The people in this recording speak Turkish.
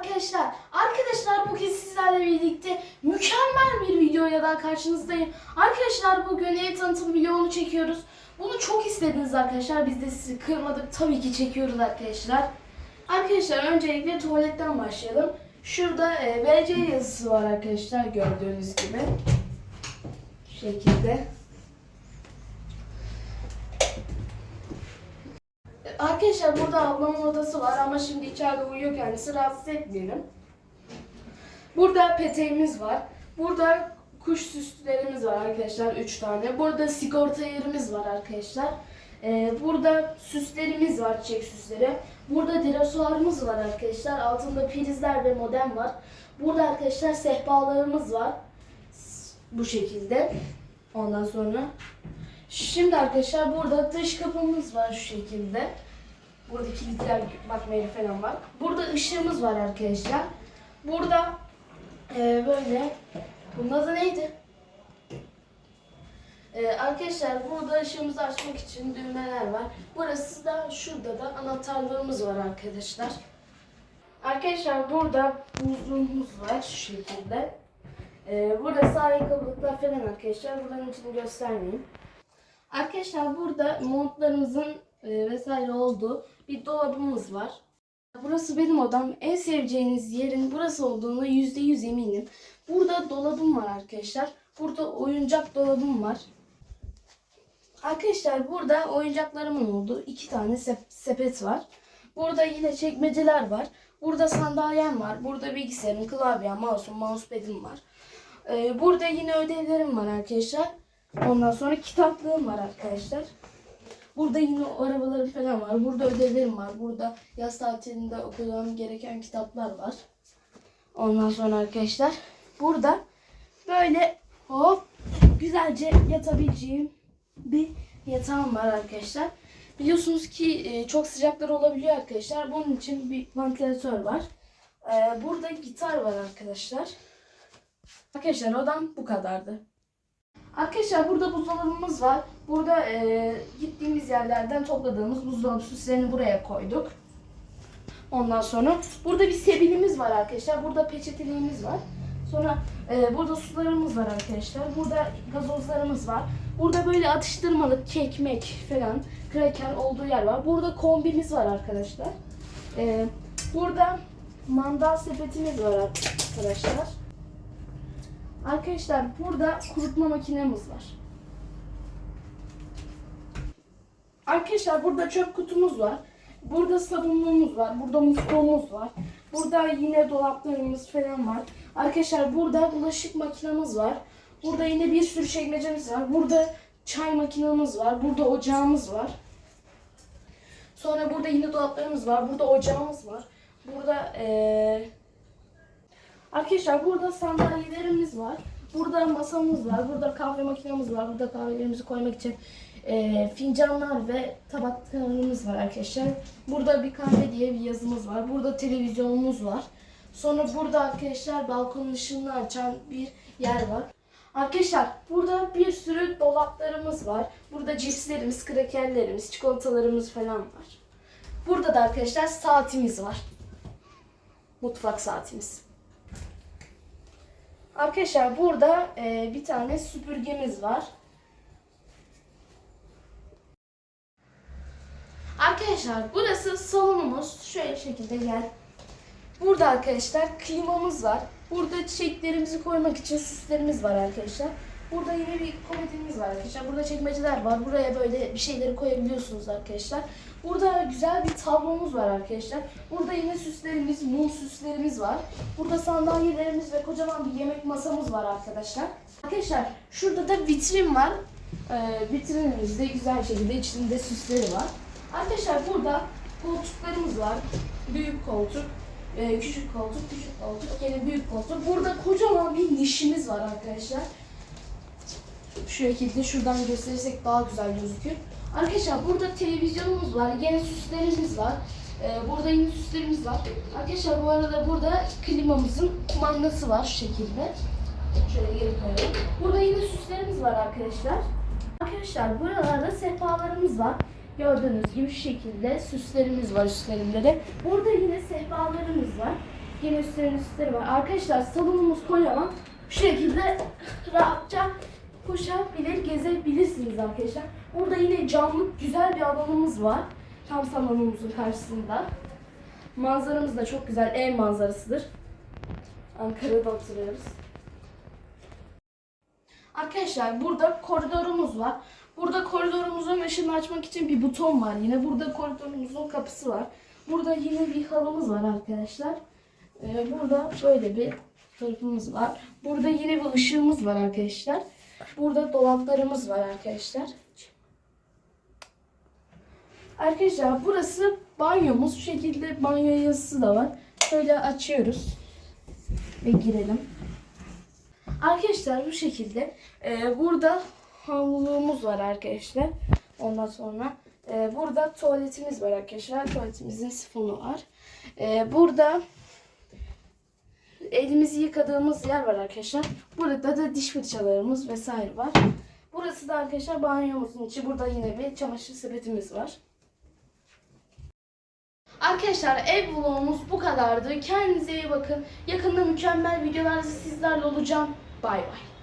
arkadaşlar. Arkadaşlar bugün sizlerle birlikte mükemmel bir videoya daha karşınızdayım. Arkadaşlar bugün ev tanıtım videonu çekiyoruz. Bunu çok istediniz arkadaşlar. Biz de sizi kırmadık. Tabii ki çekiyoruz arkadaşlar. Arkadaşlar öncelikle tuvaletten başlayalım. Şurada e, BC yazısı var arkadaşlar gördüğünüz gibi. Şu şekilde. Arkadaşlar burada ablamın odası var ama şimdi içeride uyuyor kendisi rahatsız etmeyelim. Burada peteğimiz var. Burada kuş süslerimiz var arkadaşlar 3 tane. Burada sigorta yerimiz var arkadaşlar. Ee, burada süslerimiz var çiçek süsleri. Burada dirosuarımız var arkadaşlar. Altında prizler ve modem var. Burada arkadaşlar sehpalarımız var. Bu şekilde. Ondan sonra Şimdi arkadaşlar burada dış kapımız var şu şekilde. Burada kilitler bakma yeri falan var. Burada ışığımız var arkadaşlar. Burada e, böyle bunun adı neydi? E, arkadaşlar burada ışığımızı açmak için düğmeler var. Burası da şurada da anahtarlarımız var arkadaşlar. Arkadaşlar burada buzluğumuz var şu şekilde. E, burası ayakkabılıklar falan arkadaşlar. Bunların içini göstermeyeyim. Arkadaşlar burada montlarımızın e, vesaire olduğu bir dolabımız var. Burası benim odam. En seveceğiniz yerin burası olduğunu yüzde yüz eminim. Burada dolabım var arkadaşlar. Burada oyuncak dolabım var. Arkadaşlar burada oyuncaklarımın olduğu iki tane sep- sepet var. Burada yine çekmeceler var. Burada sandalyem var. Burada bilgisayarım, klavyem, mouse'um, mousepad'im var. Ee, burada yine ödevlerim var arkadaşlar. Ondan sonra kitaplığım var arkadaşlar. Burada yine arabalarım falan var. Burada ödevlerim var. Burada yaz tatilinde okumam gereken kitaplar var. Ondan sonra arkadaşlar burada böyle hop güzelce yatabileceğim bir yatağım var arkadaşlar. Biliyorsunuz ki e, çok sıcaklar olabiliyor arkadaşlar. Bunun için bir vantilatör var. E, Burada gitar var arkadaşlar. Arkadaşlar odam bu kadardı. Arkadaşlar burada buzdolabımız var. Burada e, gittiğimiz yerlerden topladığımız buzdolabı süslerini buraya koyduk. Ondan sonra burada bir sebilimiz var arkadaşlar. Burada peçeteliğimiz var. Sonra e, burada sularımız var arkadaşlar. Burada gazozlarımız var. Burada böyle atıştırmalık, kekmek falan, kraker olduğu yer var. Burada kombimiz var arkadaşlar. E, burada mandal sepetimiz var arkadaşlar. Arkadaşlar burada kurutma makinemiz var. Arkadaşlar burada çöp kutumuz var. Burada sabunluğumuz var. Burada musluğumuz var. Burada yine dolaplarımız falan var. Arkadaşlar burada bulaşık makinemiz var. Burada yine bir sürü çekmecemiz var. Burada çay makinemiz var. Burada ocağımız var. Sonra burada yine dolaplarımız var. Burada ocağımız var. Burada eee Arkadaşlar burada sandalyelerimiz var. Burada masamız var. Burada kahve makinemiz var. Burada kahvelerimizi koymak için e, fincanlar ve tabaklarımız var arkadaşlar. Burada bir kahve diye bir yazımız var. Burada televizyonumuz var. Sonra burada arkadaşlar balkonun ışığını açan bir yer var. Arkadaşlar burada bir sürü dolaplarımız var. Burada cipslerimiz, krakerlerimiz, çikolatalarımız falan var. Burada da arkadaşlar saatimiz var. Mutfak saatimiz. Arkadaşlar burada e, bir tane süpürgemiz var. Arkadaşlar burası salonumuz. Şöyle şekilde gel. Burada arkadaşlar klimamız var. Burada çiçeklerimizi koymak için süslerimiz var arkadaşlar. Burada yine bir komodimiz var arkadaşlar. Burada çekmeceler var. Buraya böyle bir şeyleri koyabiliyorsunuz arkadaşlar. Burada güzel bir tablomuz var arkadaşlar. Burada yine süslerimiz, mum süslerimiz var. Burada sandalyelerimiz ve kocaman bir yemek masamız var arkadaşlar. Arkadaşlar şurada da vitrin var. Ee, vitrinimizde güzel şekilde içinde süsleri var. Arkadaşlar burada koltuklarımız var. Büyük koltuk, e, küçük koltuk, küçük koltuk, yine büyük koltuk. Burada kocaman bir nişimiz var arkadaşlar. Şu şekilde şuradan gösterirsek daha güzel gözükür. Arkadaşlar burada televizyonumuz var. Yine süslerimiz var. Ee, burada yine süslerimiz var. Arkadaşlar bu arada burada klimamızın kumandası var şu şekilde. Şöyle geri koyalım. Burada yine süslerimiz var arkadaşlar. Arkadaşlar buralarda sehpalarımız var. Gördüğünüz gibi şu şekilde süslerimiz var üstlerinde de. Burada yine sehpalarımız var. Yine üstlerin üstleri var. Arkadaşlar salonumuz kocaman. Bu şekilde rahatça koşabilir, gezebilirsiniz arkadaşlar. Burada yine camlı güzel bir alanımız var. Tam salonumuzun karşısında. Manzaramız da çok güzel. Ev manzarasıdır. Ankara'da oturuyoruz. Arkadaşlar burada koridorumuz var. Burada koridorumuzun ışığını açmak için bir buton var. Yine burada koridorumuzun kapısı var. Burada yine bir halımız var arkadaşlar. Ee, burada böyle bir tarafımız var. Burada yine bir ışığımız var arkadaşlar. Burada dolaplarımız var arkadaşlar. Arkadaşlar burası banyomuz. Şu şekilde banyo yazısı da var. Şöyle açıyoruz ve girelim. Arkadaşlar bu şekilde e, burada havlumuz var arkadaşlar. Ondan sonra e, burada tuvaletimiz var arkadaşlar. Tuvaletimizin sifonu var. E, burada elimizi yıkadığımız yer var arkadaşlar. Burada da diş fırçalarımız vesaire var. Burası da arkadaşlar banyomuzun içi. Burada yine bir çamaşır sepetimiz var. Arkadaşlar ev vlogumuz bu kadardı. Kendinize iyi bakın. Yakında mükemmel videolarla sizlerle olacağım. Bay bay.